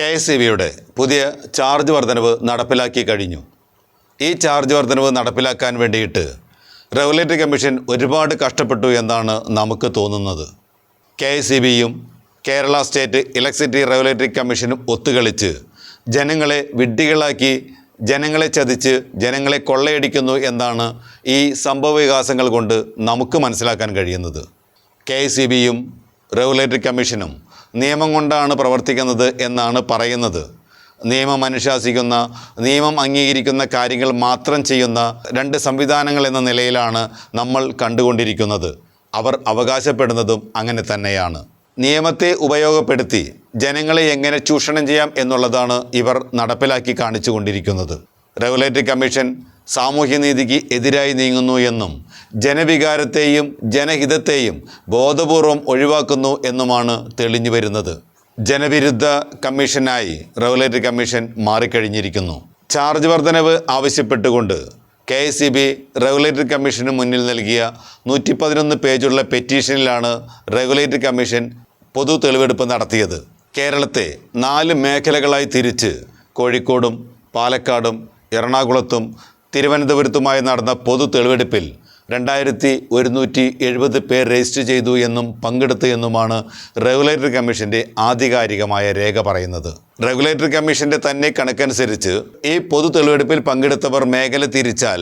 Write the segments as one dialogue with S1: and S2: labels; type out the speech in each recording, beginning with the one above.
S1: K S E ബിയുടെ പുതിയ charge വർധനവ് നടപ്പിലാക്കി കഴിഞ്ഞു. ഈ ചാർജ് വർധനവ് നടപ്പിലാക്കാൻ വേണ്ടിയിട്ട് റെഗുലേറ്ററി കമ്മീഷൻ ഒരുപാട് കഷ്ടപ്പെട്ടു എന്നാണ് നമുക്ക് തോന്നുന്നത്. കെ എസ് ഇ ബിയും കേരള സ്റ്റേറ്റ് ഇലക്ട്രിസിറ്റി റെഗുലേറ്ററി കമ്മീഷനും ഒത്തുകളിച്ച് ജനങ്ങളെ വിഡ്ഢികളാക്കി ജനങ്ങളെ ചതിച്ച് ജനങ്ങളെ കൊള്ളയടിക്കുന്നു എന്നാണ് ഈ സംഭവ വികാസങ്ങൾ കൊണ്ട് നമുക്ക് മനസ്സിലാക്കാൻ കഴിയുന്നത്. കെ സി ബിയും റെഗുലേറ്ററി കമ്മീഷനും നിയമം കൊണ്ടാണ് പ്രവർത്തിക്കുന്നത് എന്നാണ് പറയുന്നത്. നിയമം അനുശാസിക്കുന്ന നിയമം അംഗീകരിക്കുന്ന കാര്യങ്ങൾ മാത്രം ചെയ്യുന്ന രണ്ട് സംവിധാനങ്ങൾ എന്ന നിലയിലാണ് നമ്മൾ കണ്ടുകൊണ്ടിരിക്കുന്നത്. അവർ അവകാശപ്പെടുന്നതും അങ്ങനെ തന്നെയാണ്. നിയമത്തെ ഉപയോഗപ്പെടുത്തി ജനങ്ങളെ എങ്ങനെ ചൂഷണം ചെയ്യാം എന്നുള്ളതാണ് ഇവർ നടപ്പിലാക്കി കാണിച്ചു കൊണ്ടിരിക്കുന്നത് റെഗുലേറ്ററി കമ്മീഷൻ സാമൂഹ്യനീതിക്ക് എതിരായി നീങ്ങുന്നു എന്നും ജനവികാരത്തെയും ജനഹിതത്തെയും ബോധപൂർവം ഒഴിവാക്കുന്നു എന്നുമാണ് തെളിഞ്ഞു വരുന്നത്. ജനവിരുദ്ധ കമ്മീഷനായി റെഗുലേറ്ററി കമ്മീഷൻ മാറിക്കഴിഞ്ഞിരിക്കുന്നു. ചാർജ് വർധനവ് ആവശ്യപ്പെട്ടുകൊണ്ട് K S C B regulatory commission മുന്നിൽ നൽകിയ നൂറ്റി പതിനൊന്ന് പേജുള്ള പെറ്റീഷനിലാണ് റെഗുലേറ്ററി കമ്മീഷൻ പൊതു തെളിവെടുപ്പ് നടത്തിയത്. കേരളത്തെ നാല് മേഖലകളായി തിരിച്ച് കോഴിക്കോടും പാലക്കാടും എറണാകുളത്തും തിരുവനന്തപുരത്തുമായി നടന്ന പൊതു തെളിവെടുപ്പിൽ രണ്ടായിരത്തി ഒരുന്നൂറ്റി എഴുപത് പേർ രജിസ്റ്റർ ചെയ്തു എന്നും പങ്കെടുത്തു എന്നുമാണ് റെഗുലേറ്ററി കമ്മീഷന്റെ ആധികാരികമായ രേഖ പറയുന്നത്. റെഗുലേറ്ററി കമ്മീഷന്റെ തന്നെ കണക്കനുസരിച്ച് ഈ പൊതു തെളിവെടുപ്പിൽ പങ്കെടുത്തവർ മേഖല തിരിച്ചാൽ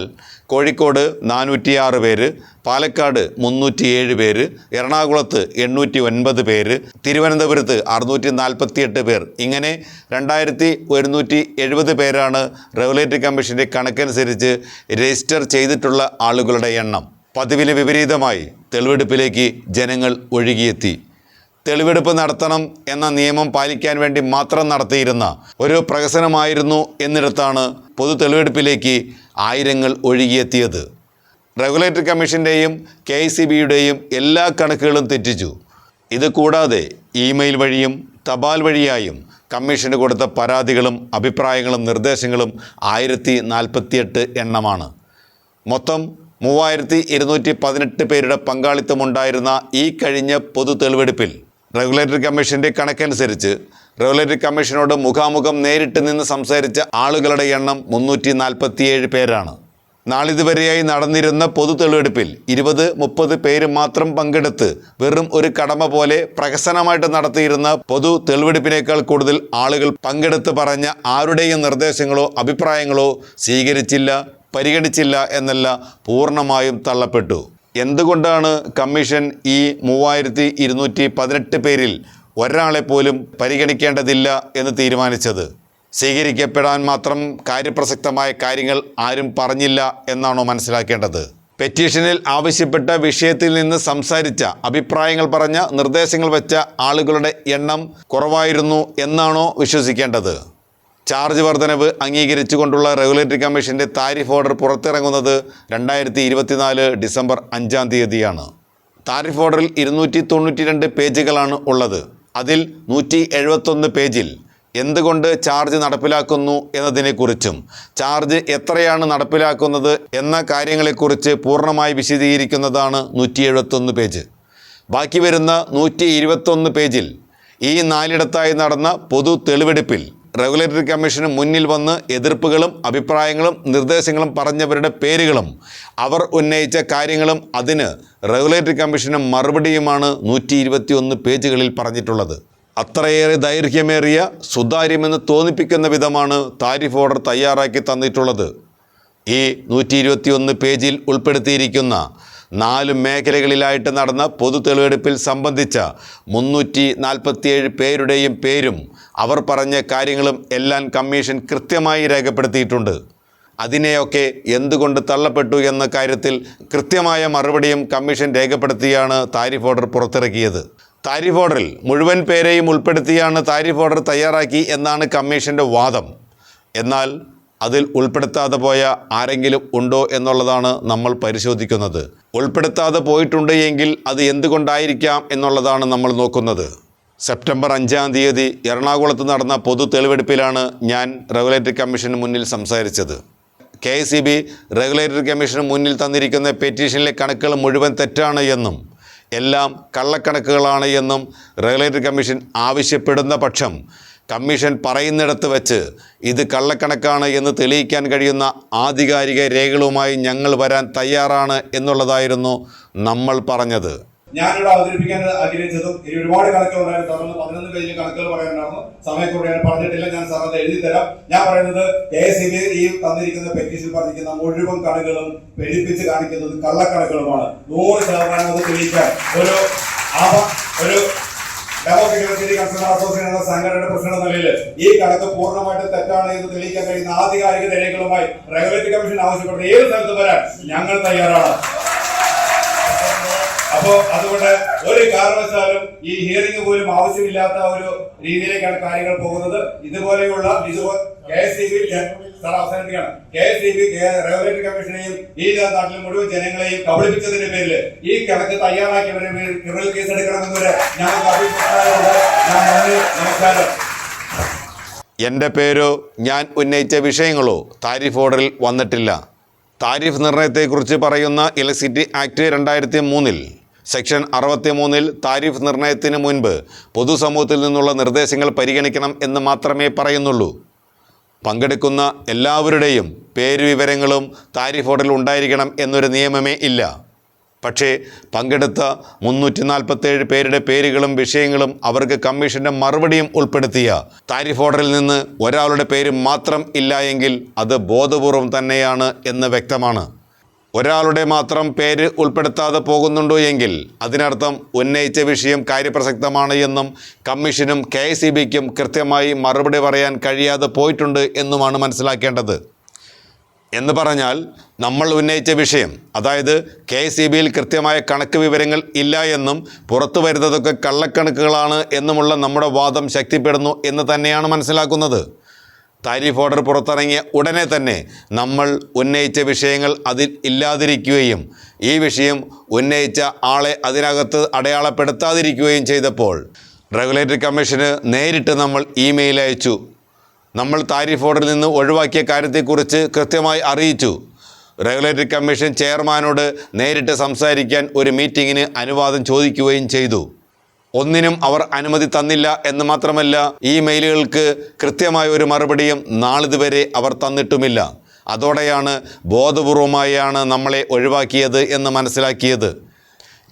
S1: കോഴിക്കോട് നാനൂറ്റിയാറ് പേര് പാലക്കാട് മുന്നൂറ്റിയേഴ് പേര് എറണാകുളത്ത് എണ്ണൂറ്റി ഒൻപത് പേര് തിരുവനന്തപുരത്ത് അറുന്നൂറ്റി നാൽപ്പത്തിയെട്ട് പേർ. ഇങ്ങനെ രണ്ടായിരത്തി ഒരുന്നൂറ്റി എഴുപത് പേരാണ് റെഗുലേറ്ററി കമ്മീഷന്റെ കണക്കനുസരിച്ച് രജിസ്റ്റർ ചെയ്തിട്ടുള്ള ആളുകളുടെ എണ്ണം. പതിവിന് വിപരീതമായി തെളിവെടുപ്പിലേക്ക് ജനങ്ങൾ ഒഴുകിയെത്തി. തെളിവെടുപ്പ് നടത്തണം എന്ന നിയമം പാലിക്കാൻ വേണ്ടി മാത്രം നടത്തിയിരുന്ന ഒരു പ്രഹസനമായിരുന്നു എന്നിടത്താണ് പൊതു തെളിവെടുപ്പിലേക്ക് ആയിരങ്ങൾ ഒഴുകിയെത്തിയത്. റെഗുലേറ്ററി കമ്മീഷന്റെയും കെ സി ബിയുടെയും എല്ലാ കണക്കുകളും തെറ്റിച്ചു. ഇത് കൂടാതെ ഇമെയിൽ വഴിയും തപാൽ വഴിയായും കമ്മീഷന് കൊടുത്ത പരാതികളും അഭിപ്രായങ്ങളും നിർദ്ദേശങ്ങളും ആയിരത്തി നാൽപ്പത്തിയെട്ട് എണ്ണമാണ്. മൊത്തം മൂവായിരത്തി ഇരുന്നൂറ്റി പതിനെട്ട് പേരുടെ പങ്കാളിത്തമുണ്ടായിരുന്ന ഈ കഴിഞ്ഞ പൊതു തെളിവെടുപ്പിൽ റെഗുലേറ്ററി കമ്മീഷന്റെ കണക്കനുസരിച്ച് റെഗുലേറ്ററി കമ്മീഷനോട് മുഖാമുഖം നേരിട്ട് നിന്ന് സംസാരിച്ച ആളുകളുടെ എണ്ണം മുന്നൂറ്റി നാൽപ്പത്തിയേഴ് പേരാണ്. നാളിതുവരെയായി നടന്നിരുന്ന പൊതു തെളിവെടുപ്പിൽ ഇരുപത് മുപ്പത് പേര് മാത്രം പങ്കെടുത്ത് വെറും ഒരു കടമ പോലെ പ്രഹസനമായിട്ട് നടത്തിയിരുന്ന പൊതു തെളിവെടുപ്പിനേക്കാൾ കൂടുതൽ ആളുകൾ പങ്കെടുത്ത് പറഞ്ഞ ആരുടെയും നിർദ്ദേശങ്ങളോ അഭിപ്രായങ്ങളോ സ്വീകരിച്ചില്ല പരിഗണിച്ചില്ല എന്നല്ല പൂർണമായും തള്ളപ്പെട്ടു. എന്തുകൊണ്ടാണ് കമ്മീഷൻ ഈ മൂവായിരത്തി ഇരുന്നൂറ്റി പതിനെട്ട് പേരിൽ ഒരാളെ പോലും പരിഗണിക്കേണ്ടതില്ല എന്ന് തീരുമാനിച്ചത്? സ്വീകരിക്കപ്പെടാൻ മാത്രം കാര്യപ്രസക്തമായ കാര്യങ്ങൾ ആരും പറഞ്ഞില്ല എന്നാണോ മനസ്സിലാക്കേണ്ടത്? പെറ്റീഷനിൽ ആവശ്യപ്പെട്ട വിഷയത്തിൽ നിന്ന് സംസാരിച്ച അഭിപ്രായങ്ങൾ പറഞ്ഞ നിർദ്ദേശങ്ങൾ വെച്ച ആളുകളുടെ എണ്ണം കുറവായിരുന്നു എന്നാണോ വിശ്വസിക്കേണ്ടത്? ചാർജ് വർധനവ് അംഗീകരിച്ചുകൊണ്ടുള്ള റെഗുലേറ്ററി കമ്മീഷന്റെ താരിഫ് ഓർഡർ പുറത്തിറങ്ങുന്നത് രണ്ടായിരത്തി ഇരുപത്തിനാല് ഡിസംബർ അഞ്ചാം തീയതിയാണ്. താരിഫ് ഓർഡറിൽ ഇരുന്നൂറ്റി തൊണ്ണൂറ്റി രണ്ട് പേജുകളാണ് ഉള്ളത്. അതിൽ നൂറ്റി എഴുപത്തൊന്ന് പേജിൽ എന്തുകൊണ്ട് ചാർജ് നടപ്പിലാക്കുന്നു എന്നതിനെക്കുറിച്ചും ചാർജ് എത്രയാണ് നടപ്പിലാക്കുന്നത് എന്ന കാര്യങ്ങളെക്കുറിച്ച് പൂർണമായി വിശദീകരിക്കുന്നതാണ് നൂറ്റി എഴുപത്തൊന്ന് പേജ്. ബാക്കി വരുന്ന നൂറ്റി ഇരുപത്തൊന്ന് പേജിൽ ഈ നാലിടത്തായി നടന്ന പൊതു തെളിവെടുപ്പിൽ റെഗുലേറ്ററി കമ്മീഷന് മുന്നിൽ വന്ന് എതിർപ്പുകളും അഭിപ്രായങ്ങളും നിർദ്ദേശങ്ങളും പറഞ്ഞവരുടെ പേരുകളും അവർ ഉന്നയിച്ച കാര്യങ്ങളും അതിന് റെഗുലേറ്ററി കമ്മീഷന് മറുപടിയുമാണ് നൂറ്റി പേജുകളിൽ പറഞ്ഞിട്ടുള്ളത്. അത്രയേറെ ദൈർഘ്യമേറിയ സുതാര്യമെന്ന് തോന്നിപ്പിക്കുന്ന വിധമാണ് താരിഫ് ഓർഡർ തയ്യാറാക്കി തന്നിട്ടുള്ളത്. ഈ നൂറ്റി പേജിൽ ഉൾപ്പെടുത്തിയിരിക്കുന്ന നാല് മേഖലകളിലായിട്ട് നടന്ന പൊതു തെളിവെടുപ്പിൽ സംബന്ധിച്ച മുന്നൂറ്റി നാൽപ്പത്തിയേഴ് പേരുടെയും പേരും അവർ പറഞ്ഞ കാര്യങ്ങളും എല്ലാം കമ്മീഷൻ കൃത്യമായി രേഖപ്പെടുത്തിയിട്ടുണ്ട്. അതിനെയൊക്കെ എന്തുകൊണ്ട് തള്ളപ്പെട്ടു എന്ന കാര്യത്തിൽ കൃത്യമായ മറുപടിയും കമ്മീഷൻ രേഖപ്പെടുത്തിയാണ് താരിഫ് ഓർഡർ പുറത്തിറക്കിയത്. താരിഫ് ഓർഡറിൽ മുഴുവൻ പേരെയും ഉൾപ്പെടുത്തിയാണ് താരിഫ് ഓർഡർ തയ്യാറാക്കി എന്നാണ് കമ്മീഷന്റെ വാദം. എന്നാൽ അതിൽ ഉൾപ്പെടുത്താതെ പോയ ആരെങ്കിലും ഉണ്ടോ എന്നുള്ളതാണ് നമ്മൾ പരിശോധിക്കുന്നത്. ഉൾപ്പെടുത്താതെ പോയിട്ടുണ്ട് എങ്കിൽ അത് എന്തുകൊണ്ടായിരിക്കാം എന്നുള്ളതാണ് നമ്മൾ നോക്കുന്നത്. സെപ്റ്റംബർ അഞ്ചാം തീയതി എറണാകുളത്ത് നടന്ന പൊതു തെളിവെടുപ്പിലാണ് ഞാൻ റെഗുലേറ്ററി കമ്മീഷന് മുന്നിൽ സംസാരിച്ചത്. കെ സി ബി റെഗുലേറ്ററി കമ്മീഷന് മുന്നിൽ തന്നിരിക്കുന്ന പെറ്റീഷനിലെ കണക്കുകൾ മുഴുവൻ തെറ്റാണ് എന്നും എല്ലാം കള്ളക്കണക്കുകളാണ് എന്നും റെഗുലേറ്ററി കമ്മീഷൻ ആവശ്യപ്പെടുന്ന പക്ഷം കമ്മീഷൻ പറയുന്നിടത്ത് വെച്ച് ഇത് കള്ളക്കണക്കാണ് എന്ന് തെളിയിക്കാൻ കഴിയുന്ന ആധികാരിക രേഖകളുമായി ഞങ്ങൾ വരാൻ തയ്യാറാണ് എന്നുള്ളതായിരുന്നു നമ്മൾ പറഞ്ഞത്.
S2: ഞാനിവിടെ അവതരിപ്പിക്കാൻ ആഗ്രഹിച്ചതും ഇനി ഒരുപാട് കണക്കുകൾ ഉണ്ടായിരുന്നു തുടർന്ന് പതിനൊന്ന് പേജിൽ കണക്കുകൾ പറയാനുണ്ടായിരുന്നു. ഞാൻ പറഞ്ഞിട്ടില്ല ഞാൻ സാർ അത് എഴുതി തരാം. ഞാൻ പറയുന്നത് കെ എസ് ബി ഈ തന്നിരിക്കുന്ന പെറ്റീഷൻ പറഞ്ഞിരിക്കുന്ന മുഴുവൻ കണക്കുകളും പെരുപ്പിച്ച് കാണിക്കുന്നത് കള്ളക്കണക്കുകളുമാണ്. നൂറ് ശതമാനം അത് തെളിയിക്കാൻ. ഒരു ഒരു ഡെമോക്രാറ്റിക് എന്ന സംഘടനയുടെ പ്രസിഡന്റ് നിലയിൽ ഈ കണക്ക് പൂർണമായിട്ട് തെറ്റാണ് എന്ന് തെളിയിക്കാൻ കഴിയുന്ന ആധികാരിക തെളിവുകളുമായി റെഗുലേറ്ററി കമ്മീഷൻ ആവശ്യപ്പെട്ട ഏത് സ്ഥലത്ത് വരാൻ ഞങ്ങൾ തയ്യാറാണ്. അപ്പോ അതുകൊണ്ട് ഒരു കാരണവശാലും ഈ ഹിയറിംഗ് പോലും ആവശ്യമില്ലാത്ത ഒരു രീതിയിലേക്കാണ് കാര്യങ്ങൾ പോകുന്നത്. ഇതുപോലെയുള്ള റെഗുലേറ്ററി കമ്മീഷനെയും ഈ നാട്ടിലെ മുഴുവൻ ജനങ്ങളെയും കബളിപ്പിച്ചതിന്റെ പേരിൽ ഈ കണക്ക് തയ്യാറാക്കിയവരെ ക്രിമിനൽ കേസ് എടുക്കണമെന്നവരെ ഞാൻ നമസ്കാരം.
S1: എന്റെ പേരോ ഞാൻ ഉന്നയിച്ച വിഷയങ്ങളോ താരിഫ് ഓർഡറിൽ വന്നിട്ടില്ല. താരിഫ് നിർണയത്തെക്കുറിച്ച് പറയുന്ന ഇലക്ട്രിസിറ്റി ആക്ട് രണ്ടായിരത്തി മൂന്നിൽ സെക്ഷൻ അറുപത്തി മൂന്നിൽ താരിഫ് നിർണയത്തിന് മുൻപ് പൊതുസമൂഹത്തിൽ നിന്നുള്ള നിർദ്ദേശങ്ങൾ പരിഗണിക്കണം എന്ന് മാത്രമേ പറയുന്നുള്ളൂ. പങ്കെടുക്കുന്ന എല്ലാവരുടെയും പേര് വിവരങ്ങളും താരിഫ് ഓർഡറിൽ ഉണ്ടായിരിക്കണം എന്നൊരു നിയമമേ ഇല്ല. പക്ഷേ പങ്കെടുത്ത മുന്നൂറ്റി നാൽപ്പത്തേഴ് പേരുടെ പേരുകളും വിഷയങ്ങളും അവർക്ക് കമ്മീഷന്റെ മറുപടിയും ഉൾപ്പെടുത്തിയ താരിഫ് ഓർഡറിൽ നിന്ന് ഒരാളുടെ പേര് മാത്രം ഇല്ല എങ്കിൽ അത് ബോധപൂർവം തന്നെയാണ് എന്ന് വ്യക്തമാണ്. ഒരാളുടെ മാത്രം പേര് ഉൾപ്പെടുത്താതെ പോകുന്നുണ്ടോ എങ്കിൽ അതിനർത്ഥം ഉന്നയിച്ച വിഷയം കാര്യപ്രസക്തമാണ് എന്നും കമ്മീഷനും കെ ഇ ബിക്കും കൃത്യമായി മറുപടി പറയാൻ കഴിയാതെ പോയിട്ടുണ്ട് എന്നുമാണ് മനസ്സിലാക്കേണ്ടത്. എന്ന് പറഞ്ഞാൽ നമ്മൾ ഉന്നയിച്ച വിഷയം അതായത് കെ സി ബിയിൽ കൃത്യമായ കണക്ക് വിവരങ്ങൾ ഇല്ല എന്നും പുറത്തു വരുന്നതൊക്കെ കള്ളക്കണക്കുകളാണ് എന്നുമുള്ള നമ്മുടെ വാദം ശക്തിപ്പെടുന്നു എന്ന് തന്നെയാണ് മനസ്സിലാക്കുന്നത്. താരിഫ് ഓർഡർ പുറത്തിറങ്ങിയ ഉടനെ തന്നെ നമ്മൾ ഉന്നയിച്ച വിഷയങ്ങൾ അതിൽ ഇല്ലാതിരിക്കുകയും ഈ വിഷയം ഉന്നയിച്ച ആളെ അതിനകത്ത് അടയാളപ്പെടുത്താതിരിക്കുകയും ചെയ്തപ്പോൾ റെഗുലേറ്ററി കമ്മീഷന് നേരിട്ട് നമ്മൾ ഇമെയിൽ അയച്ചു. നമ്മൾ താരിഫ് ഓർഡറിൽ നിന്ന് ഒഴിവാക്കിയ കാര്യത്തെക്കുറിച്ച് കൃത്യമായി അറിയിച്ചു. റെഗുലേറ്ററി കമ്മീഷൻ ചെയർമാനോട് നേരിട്ട് സംസാരിക്കാൻ ഒരു മീറ്റിങ്ങിന് അനുവാദം ചോദിക്കുകയും ചെയ്തു. ഒന്നിനും അവർ അനുമതി തന്നില്ല എന്ന് മാത്രമല്ല ഈ മെയിലുകൾക്ക് കൃത്യമായ ഒരു മറുപടിയും നാളിതുവരെ അവർ തന്നിട്ടുമില്ല. അതോടെയാണ് ബോധപൂർവമായാണ് നമ്മളെ ഒഴിവാക്കിയത് എന്ന് മനസ്സിലാക്കിയത്.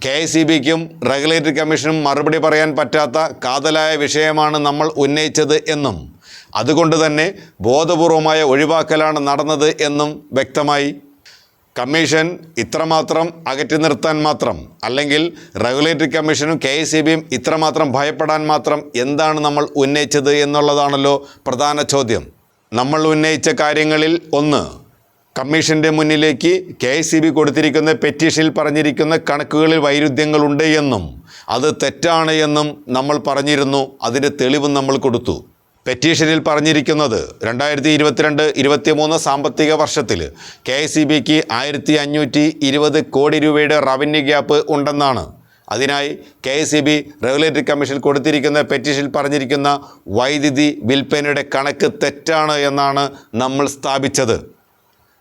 S1: കെ ഐ സി ബിക്കും റെഗുലേറ്ററി കമ്മീഷനും മറുപടി പറയാൻ പറ്റാത്ത കാതലായ വിഷയമാണ് നമ്മൾ ഉന്നയിച്ചത് എന്നും അതുകൊണ്ട് തന്നെ ബോധപൂർവമായ ഒഴിവാക്കലാണ് നടന്നത് എന്നും വ്യക്തമായി കമ്മീഷൻ ഇത്രമാത്രം അകറ്റി നിർത്താൻ മാത്രം അല്ലെങ്കിൽ റെഗുലേറ്ററി കമ്മീഷനും കെ എസ് സി ബിയും ഇത്രമാത്രം ഭയപ്പെടാൻ മാത്രം എന്താണ് നമ്മൾ ഉന്നയിച്ചത് എന്നുള്ളതാണല്ലോ പ്രധാന ചോദ്യം. നമ്മൾ ഉന്നയിച്ച കാര്യങ്ങളിൽ ഒന്ന് കമ്മീഷന്റെ മുന്നിലേക്ക് കെ എസ് സി ബി കൊടുത്തിരിക്കുന്ന പെറ്റീഷനിൽ പറഞ്ഞിരിക്കുന്ന കണക്കുകളിൽ വൈരുദ്ധ്യങ്ങളുണ്ട് എന്നും അത് തെറ്റാണ് എന്നും നമ്മൾ പറഞ്ഞിരുന്നു അതിന്റെ തെളിവും നമ്മൾ കൊടുത്തു. പെറ്റീഷനിൽ പറഞ്ഞിരിക്കുന്നത് രണ്ടായിരത്തി ഇരുപത്തിരണ്ട് ഇരുപത്തിമൂന്ന് സാമ്പത്തിക വർഷത്തിൽ കെ എസ് സി ബിക്ക് ആയിരത്തി അഞ്ഞൂറ്റി ഇരുപത് കോടി രൂപയുടെ റവന്യൂ ഗ്യാപ്പ് ഉണ്ടെന്നാണ്. അതിനായി K S C B regulatory commission കൊടുത്തിരിക്കുന്ന പെറ്റീഷനിൽ പറഞ്ഞിരിക്കുന്ന വൈദ്യുതി വിൽപ്പനയുടെ കണക്ക് തെറ്റാണ് എന്നാണ് നമ്മൾ സ്ഥാപിച്ചത്.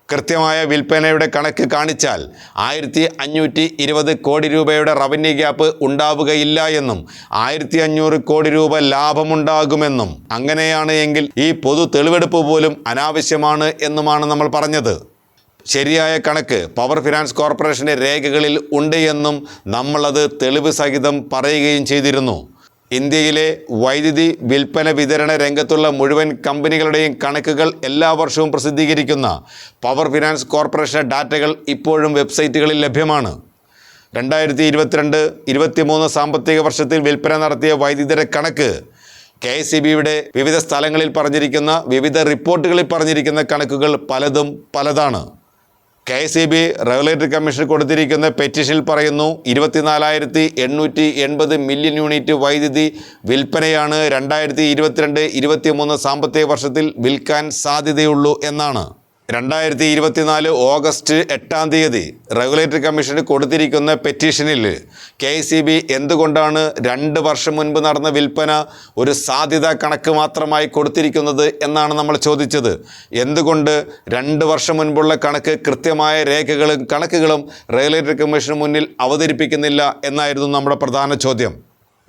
S1: കൃത്യമായ വിൽപ്പനയുടെ കണക്ക് കാണിച്ചാൽ ആയിരത്തി അഞ്ഞൂറ്റി ഇരുപത് കോടി രൂപയുടെ റവന്യൂ ഗ്യാപ്പ് ഉണ്ടാവുകയില്ല എന്നും ആയിരത്തി അഞ്ഞൂറ് കോടി രൂപ ലാഭമുണ്ടാകുമെന്നും അങ്ങനെയാണ് എങ്കിൽ ഈ പൊതു തെളിവെടുപ്പ് പോലും അനാവശ്യമാണ് എന്നുമാണ് നമ്മൾ പറഞ്ഞത്. ശരിയായ കണക്ക് പവർ ഫിനാൻസ് കോർപ്പറേഷന്റെ രേഖകളിൽ ഉണ്ട് എന്നും നമ്മളത് തെളിവ് സഹിതം പറയുകയും ചെയ്തിരുന്നു. ഇന്ത്യയിലെ വൈദ്യുതി വിൽപ്പന വിതരണ രംഗത്തുള്ള മുഴുവൻ കമ്പനികളുടെയും കണക്കുകൾ എല്ലാ വർഷവും പ്രസിദ്ധീകരിക്കുന്ന പവർ ഫിനാൻസ് കോർപ്പറേഷൻ ഡാറ്റകൾ ഇപ്പോഴും വെബ്സൈറ്റുകളിൽ ലഭ്യമാണ്. രണ്ടായിരത്തി ഇരുപത്തിരണ്ട് ഇരുപത്തിമൂന്ന് സാമ്പത്തിക വർഷത്തിൽ വിൽപ്പന നടത്തിയ വൈദ്യുതിയുടെ കണക്ക് കെ എസ് സി ബിയുടെ വിവിധ സ്ഥലങ്ങളിൽ പറഞ്ഞിരിക്കുന്ന വിവിധ റിപ്പോർട്ടുകളിൽ പറഞ്ഞിരിക്കുന്ന കണക്കുകൾ പലതും പലതാണ്. K S E B regulatory commission കൊടുത്തിരിക്കുന്ന പെറ്റീഷനിൽ പറയുന്നു ഇരുപത്തിനാലായിരത്തി എണ്ണൂറ്റി എൺപത് മില്യൺ യൂണിറ്റ് വൈദ്യുതി വിൽപ്പനയാണ് രണ്ടായിരത്തി ഇരുപത്തിരണ്ട് ഇരുപത്തിമൂന്ന് സാമ്പത്തിക വർഷത്തിൽ വിൽക്കാൻ സാധ്യതയുള്ളൂ എന്നാണ്. രണ്ടായിരത്തി ഇരുപത്തിനാല് ഓഗസ്റ്റ് എട്ടാം തീയതി റെഗുലേറ്ററി കമ്മീഷന് കൊടുത്തിരിക്കുന്ന പെറ്റീഷനിൽ കെ സി ബി എന്തുകൊണ്ടാണ് രണ്ട് വർഷം മുൻപ് നടന്ന വിൽപ്പന ഒരു സാധ്യതാ കണക്ക് മാത്രമായി കൊടുത്തിരിക്കുന്നത് എന്നാണ് നമ്മൾ ചോദിച്ചത്. എന്തുകൊണ്ട് രണ്ട് വർഷം മുൻപുള്ള കണക്ക് കൃത്യമായ രേഖകളും കണക്കുകളും റെഗുലേറ്ററി കമ്മീഷന് മുന്നിൽ അവതരിപ്പിക്കുന്നില്ല എന്നായിരുന്നു നമ്മുടെ പ്രധാന ചോദ്യം.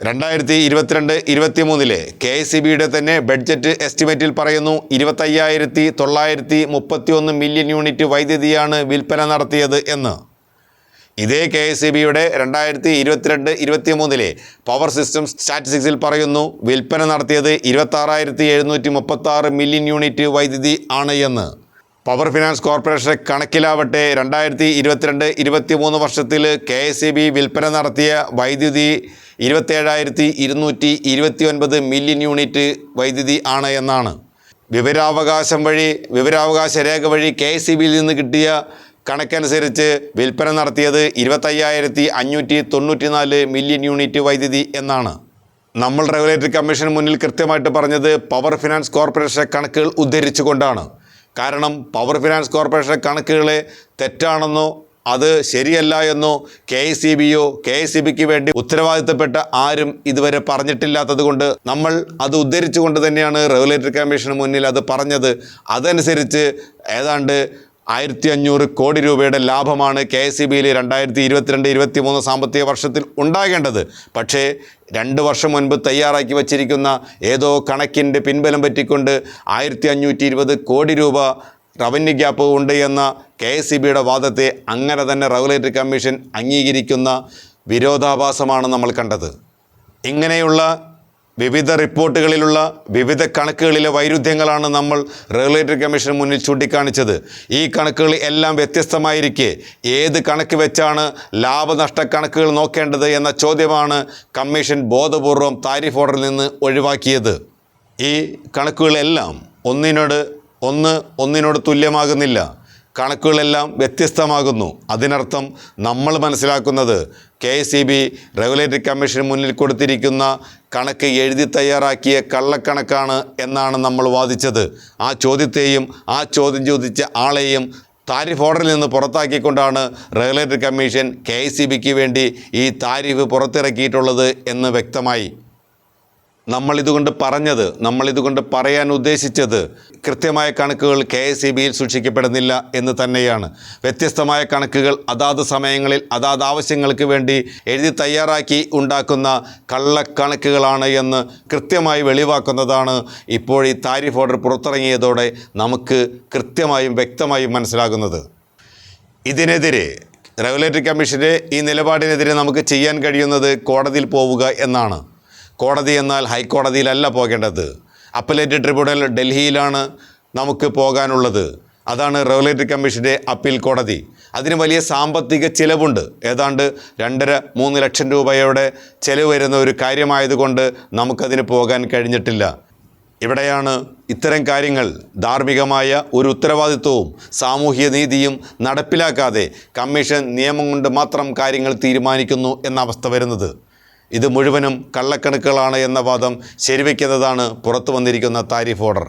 S1: രണ്ടായിരത്തി ഇരുപത്തിരണ്ട് ഇരുപത്തി മൂന്നിലെ കെ സി ബിയുടെ തന്നെ ബഡ്ജറ്റ് എസ്റ്റിമേറ്റിൽ പറയുന്നു ഇരുപത്തയ്യായിരത്തി തൊള്ളായിരത്തി മുപ്പത്തി ഒന്ന് മില്യൺ യൂണിറ്റ് വൈദ്യുതിയാണ് വിൽപ്പന നടത്തിയത് എന്ന്. ഇതേ കെ എസ് സി ബിയുടെ രണ്ടായിരത്തി ഇരുപത്തിരണ്ട് ഇരുപത്തി മൂന്നിലെ പവർ സിസ്റ്റം സ്റ്റാറ്റിസ്റ്റിക്സിൽ പറയുന്നു വിൽപ്പന നടത്തിയത് ഇരുപത്താറായിരത്തി എഴുന്നൂറ്റി മുപ്പത്തി മില്യൺ യൂണിറ്റ് വൈദ്യുതി ആണ് എന്ന്. പവർ ഫിനാൻസ് കോർപ്പറേഷൻ കണക്കിലാവട്ടെ രണ്ടായിരത്തി ഇരുപത്തിരണ്ട് ഇരുപത്തി മൂന്ന് വർഷത്തിൽ കെ എസ് ഇ ബി വിൽപ്പന നടത്തിയ വൈദ്യുതി ഇരുപത്തേഴായിരത്തി ഇരുന്നൂറ്റി ഇരുപത്തി ഒൻപത് മില്യൺ യൂണിറ്റ് വൈദ്യുതി ആണ് എന്നാണ്. വിവരാവകാശം വഴി വിവരാവകാശ രേഖ വഴി കെ എസ് ഇ ബിയിൽ നിന്ന് കിട്ടിയ കണക്കനുസരിച്ച് വിൽപ്പന നടത്തിയത് ഇരുപത്തയ്യായിരത്തി അഞ്ഞൂറ്റി തൊണ്ണൂറ്റി നാല് മില്യൺ യൂണിറ്റ് വൈദ്യുതി എന്നാണ്. നമ്മൾ റെഗുലേറ്ററി കമ്മീഷന് മുന്നിൽ കൃത്യമായിട്ട് പറഞ്ഞത് പവർ ഫിനാൻസ് കോർപ്പറേഷൻ കണക്കുകൾ ഉദ്ധരിച്ചുകൊണ്ടാണ്. കാരണം പവർ ഫിനാൻസ് കോർപ്പറേഷൻ കണക്കുകളെ തെറ്റാണെന്നോ അത് ശരിയല്ല എന്നോ കെ എസ് സി ബിയോ കെ എസ് സി ബിക്ക് വേണ്ടി ഉത്തരവാദിത്തപ്പെട്ട ആരും ഇതുവരെ പറഞ്ഞിട്ടില്ലാത്തത് കൊണ്ട് നമ്മൾ അത് ഉദ്ധരിച്ചുകൊണ്ട് തന്നെയാണ് റെഗുലേറ്ററി കമ്മീഷന് മുന്നിൽ അത് പറഞ്ഞത്. അതനുസരിച്ച് ഏതാണ്ട് ആയിരത്തി അഞ്ഞൂറ് കോടി രൂപയുടെ ലാഭമാണ് കെ എസ് സി ബിയിൽ രണ്ടായിരത്തി ഇരുപത്തിരണ്ട് ഇരുപത്തി മൂന്ന് സാമ്പത്തിക വർഷത്തിൽ ഉണ്ടാകേണ്ടത്. പക്ഷേ രണ്ട് വർഷം മുൻപ് തയ്യാറാക്കി വച്ചിരിക്കുന്ന ഏതോ കണക്കിന്റെ പിൻബലം പറ്റിക്കൊണ്ട് ആയിരത്തി അഞ്ഞൂറ്റി ഇരുപത് കോടി രൂപ റവന്യൂ ഗ്യാപ്പ് ഉണ്ട് എന്ന കെ എസ് സി ബിയുടെ വാദത്തെ അങ്ങനെ തന്നെ റെഗുലേറ്ററി കമ്മീഷൻ അംഗീകരിക്കുന്ന വിരോധാഭാസമാണ് നമ്മൾ കണ്ടത്. ഇങ്ങനെയുള്ള വിവിധ റിപ്പോർട്ടുകളിലുള്ള വിവിധ കണക്കുകളിലെ വൈരുദ്ധ്യങ്ങളാണ് നമ്മൾ റെഗുലേറ്ററി കമ്മീഷന് മുന്നിൽ ചൂണ്ടിക്കാണിച്ചത്. ഈ കണക്കുകൾ എല്ലാം വ്യത്യസ്തമായിരിക്കെ. ഏത് കണക്ക് വെച്ചാണ് ലാഭനഷ്ട കണക്കുകൾ നോക്കേണ്ടത് എന്ന ചോദ്യമാണ് കമ്മീഷൻ ബോധപൂർവം താരിഫ് ഓർഡറിൽ നിന്ന് ഒഴിവാക്കിയത്. ഈ കണക്കുകളെല്ലാം ഒന്നിനോട് ഒന്ന് ഒന്നിനോട് തുല്യമാകുന്നില്ല. കണക്കുകളെല്ലാം വ്യത്യസ്തമാകുന്നു. അതിനർത്ഥം നമ്മൾ മനസ്സിലാക്കുന്നത് കെ ഇ ബി റെഗുലേറ്ററി കമ്മീഷന് മുന്നിൽ കൊടുത്തിരിക്കുന്ന കണക്ക് എഴുതി തയ്യാറാക്കിയ കള്ളക്കണക്കാണ് എന്നാണ് നമ്മൾ വാദിച്ചത്. ആ ചോദ്യത്തെയും ആ ചോദ്യം ചോദിച്ച ആളെയും താരിഫ് ഓർഡറിൽ നിന്ന് പുറത്താക്കിക്കൊണ്ടാണ് റെഗുലേറ്ററി കമ്മീഷൻ കെ വേണ്ടി ഈ താരിഫ് പുറത്തിറക്കിയിട്ടുള്ളത് എന്ന് വ്യക്തമായി. നമ്മളിതുകൊണ്ട് പറഞ്ഞത് നമ്മളിതുകൊണ്ട് പറയാൻ ഉദ്ദേശിച്ചത് കൃത്യമായ കണക്കുകൾ കെ എസ് ഇ ബിയിൽ സൂക്ഷിക്കപ്പെടുന്നില്ല എന്ന് തന്നെയാണ്. വ്യത്യസ്തമായ കണക്കുകൾ അതാത് സമയങ്ങളിൽ അതാത് ആവശ്യങ്ങൾക്ക് വേണ്ടി എഴുതി തയ്യാറാക്കി ഉണ്ടാക്കുന്ന കള്ളക്കണക്കുകളാണ് എന്ന് കൃത്യമായി വെളിവാക്കുന്നതാണ്. ഇപ്പോൾ ഈ താരിഫ് ഓർഡർ പുറത്തിറങ്ങിയതോടെ നമുക്ക് കൃത്യമായും വ്യക്തമായും മനസ്സിലാകുന്നത്. ഇതിനെതിരെ റെഗുലേറ്ററി കമ്മീഷന്റെ ഈ നിലപാടിനെതിരെ നമുക്ക് ചെയ്യാൻ കഴിയുന്നത് കോടതിയിൽ പോവുക എന്നാണ്. കോടതി എന്നാൽ ഹൈക്കോടതിയിലല്ല പോകേണ്ടത്. അപ്പലേറ്റ് ട്രിബ്യൂണൽ ഡൽഹിയിലാണ് നമുക്ക് പോകാനുള്ളത്. അതാണ് റെഗുലേറ്ററി കമ്മീഷന്റെ അപ്പീൽ കോടതി. അതിന് വലിയ സാമ്പത്തിക ചിലവുണ്ട്. ഏതാണ്ട് രണ്ടര മൂന്ന് ലക്ഷം രൂപയുടെ ചിലവ് വരുന്ന ഒരു കാര്യമായതുകൊണ്ട് നമുക്കതിന് പോകാൻ കഴിഞ്ഞിട്ടില്ല. ഇവിടെയാണ് ഇത്തരം കാര്യങ്ങൾ ധാർമ്മികമായ ഒരു ഉത്തരവാദിത്വവും സാമൂഹ്യ നീതിയും നടപ്പിലാക്കാതെ കമ്മീഷൻ നിയമം കൊണ്ട് മാത്രം കാര്യങ്ങൾ തീരുമാനിക്കുന്നു എന്ന അവസ്ഥ വരുന്നത്. ഇത് മുഴുവനും കള്ളക്കണക്കുകളാണ് എന്ന വാദം ശരിവയ്ക്കുന്നതാണ് പുറത്തു വന്നിരിക്കുന്ന താരിഫ് ഓർഡർ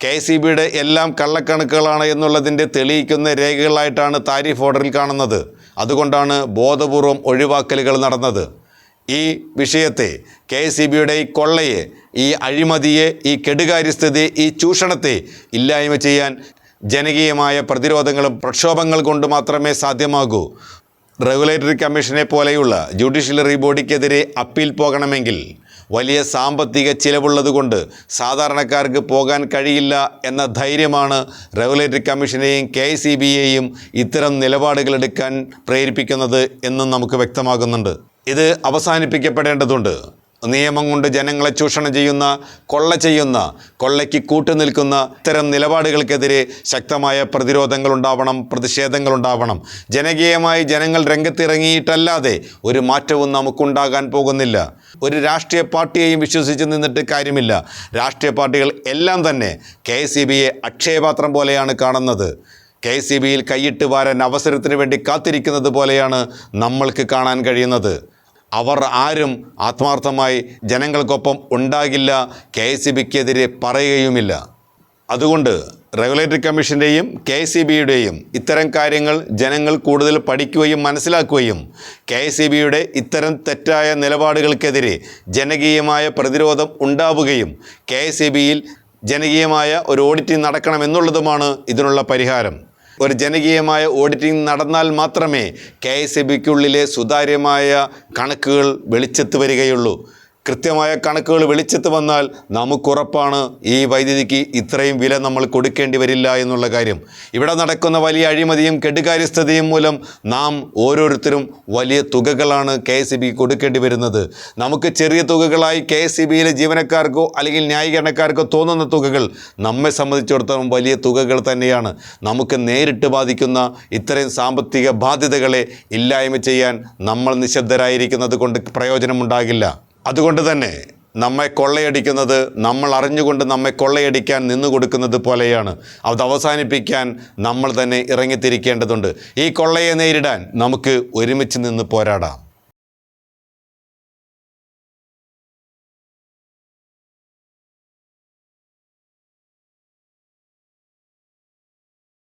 S1: കെ സി ബിയുടെ എല്ലാം കള്ളക്കണക്കുകളാണ് എന്നുള്ളതിന്റെ തെളിയിക്കുന്ന രേഖകളായിട്ടാണ് താരിഫ് ഓർഡറിൽ കാണുന്നത്. അതുകൊണ്ടാണ് ബോധപൂർവം ഒഴിവാക്കലുകൾ നടന്നത്. ഈ വിഷയത്തെ കെ എസ് സി ബിയുടെ ഈ കൊള്ളയെ ഈ അഴിമതിയെ ഈ കെടുകാര്യസ്ഥതയെ ഈ ചൂഷണത്തെ ഇല്ലായ്മ ചെയ്യാൻ ജനകീയമായ പ്രതിരോധങ്ങളും പ്രക്ഷോഭങ്ങൾ കൊണ്ട് മാത്രമേ സാധ്യമാകൂ. റെഗുലേറ്ററി കമ്മീഷനെ പോലെയുള്ള ജുഡീഷ്യറി ബോഡിക്കെതിരെ അപ്പീൽ പോകണമെങ്കിൽ വലിയ സാമ്പത്തിക ചിലവുള്ളതുകൊണ്ട് സാധാരണക്കാർക്ക് പോകാൻ കഴിയില്ല എന്ന ധൈര്യമാണ് റെഗുലേറ്ററി കമ്മീഷനെയും കെ സി ബിയെയും ഇത്തരം നിലപാടുകളെടുക്കാൻ പ്രേരിപ്പിക്കുന്നത് എന്നും നമുക്ക് വ്യക്തമാകുന്നുണ്ട്. ഇത് അവസാനിപ്പിക്കപ്പെടേണ്ടതുണ്ട്. നിയമം കൊണ്ട് ജനങ്ങളെ ചൂഷണം ചെയ്യുന്ന കൊള്ള ചെയ്യുന്ന കൊള്ളയ്ക്ക് കൂട്ടുനിൽക്കുന്ന ഇത്തരം നിലപാടുകൾക്കെതിരെ ശക്തമായ പ്രതിഷേധങ്ങൾ ഉണ്ടാവണം. ജനകീയമായി ജനങ്ങൾ രംഗത്തിറങ്ങിയിട്ടല്ലാതെ ഒരു മാറ്റവും നമുക്കുണ്ടാകാൻ പോകുന്നില്ല. ഒരു രാഷ്ട്രീയ പാർട്ടിയെയും വിശ്വസിച്ച് നിന്നിട്ട് കാര്യമില്ല. രാഷ്ട്രീയ പാർട്ടികൾ എല്ലാം തന്നെ കെ അക്ഷയപാത്രം പോലെയാണ് കാണുന്നത്. കെ സി ബിയിൽ കൈയിട്ട് വാരാൻ അവസരത്തിന് വേണ്ടി കാത്തിരിക്കുന്നത് പോലെയാണ് നമ്മൾക്ക് കാണാൻ കഴിയുന്നത്. അവർ ആരും ആത്മാർത്ഥമായി ജനങ്ങൾക്കൊപ്പം ഉണ്ടാകില്ല. കെ എസ് സി ബിക്കെതിരെ പറയുകയുമില്ല. അതുകൊണ്ട് റെഗുലേറ്ററി കമ്മീഷന്റെയും കെ സി ബിയുടെയും ഇത്തരം കാര്യങ്ങൾ ജനങ്ങൾ കൂടുതൽ പഠിക്കുകയും മനസ്സിലാക്കുകയും കെ സി ബിയുടെ ഇത്തരം തെറ്റായ നിലപാടുകൾക്കെതിരെ ജനകീയമായ പ്രതിരോധം ഉണ്ടാവുകയും കെ സി ബിയിൽ ജനകീയമായ ഒരു ഓഡിറ്റിംഗ് നടക്കണമെന്നുള്ളതുമാണ് ഇതിനുള്ള പരിഹാരം. ഒരു ജനകീയമായ ഓഡിറ്റിംഗ് നടന്നാൽ മാത്രമേ കെ എസ് സുതാര്യമായ കണക്കുകൾ വെളിച്ചത്ത് വരികയുള്ളൂ. കൃത്യമായ കണക്കുകൾ വെളിച്ചത്ത് വന്നാൽ നമുക്കുറപ്പാണ് ഈ വൈദ്യുതിക്ക് ഇത്രയും വില നമ്മൾ കൊടുക്കേണ്ടി വരില്ല എന്നുള്ള കാര്യം. ഇവിടെ നടക്കുന്ന വലിയ അഴിമതിയും കെടുകാര്യസ്ഥതയും മൂലം നാം ഓരോരുത്തരും വലിയ തുകകളാണ് കെ എസ് കൊടുക്കേണ്ടി വരുന്നത്. നമുക്ക് ചെറിയ തുകകളായി കെ എസ് ജീവനക്കാർക്കോ അല്ലെങ്കിൽ ന്യായീകരണക്കാർക്കോ തോന്നുന്ന തുകകൾ നമ്മെ സംബന്ധിച്ചിടത്തോളം വലിയ തുകകൾ തന്നെയാണ്. നമുക്ക് നേരിട്ട് ബാധിക്കുന്ന ഇത്രയും സാമ്പത്തിക ബാധ്യതകളെ ഇല്ലായ്മ ചെയ്യാൻ നമ്മൾ നിശബ്ദരായിരിക്കുന്നത് കൊണ്ട് പ്രയോജനമുണ്ടാകില്ല. അതുകൊണ്ട് തന്നെ നമ്മെ കൊള്ളയടിക്കുന്നത് നമ്മൾ അറിഞ്ഞുകൊണ്ട് നമ്മെ കൊള്ളയടിക്കാൻ നിന്നു കൊടുക്കുന്നത് പോലെയാണ്. അത് അവസാനിപ്പിക്കാൻ നമ്മൾ തന്നെ ഇറങ്ങിത്തിരിക്കേണ്ടതുണ്ട്. ഈ കൊള്ളയെ നേരിടാൻ നമുക്ക് ഒരുമിച്ച് നിന്ന് പോരാടാം.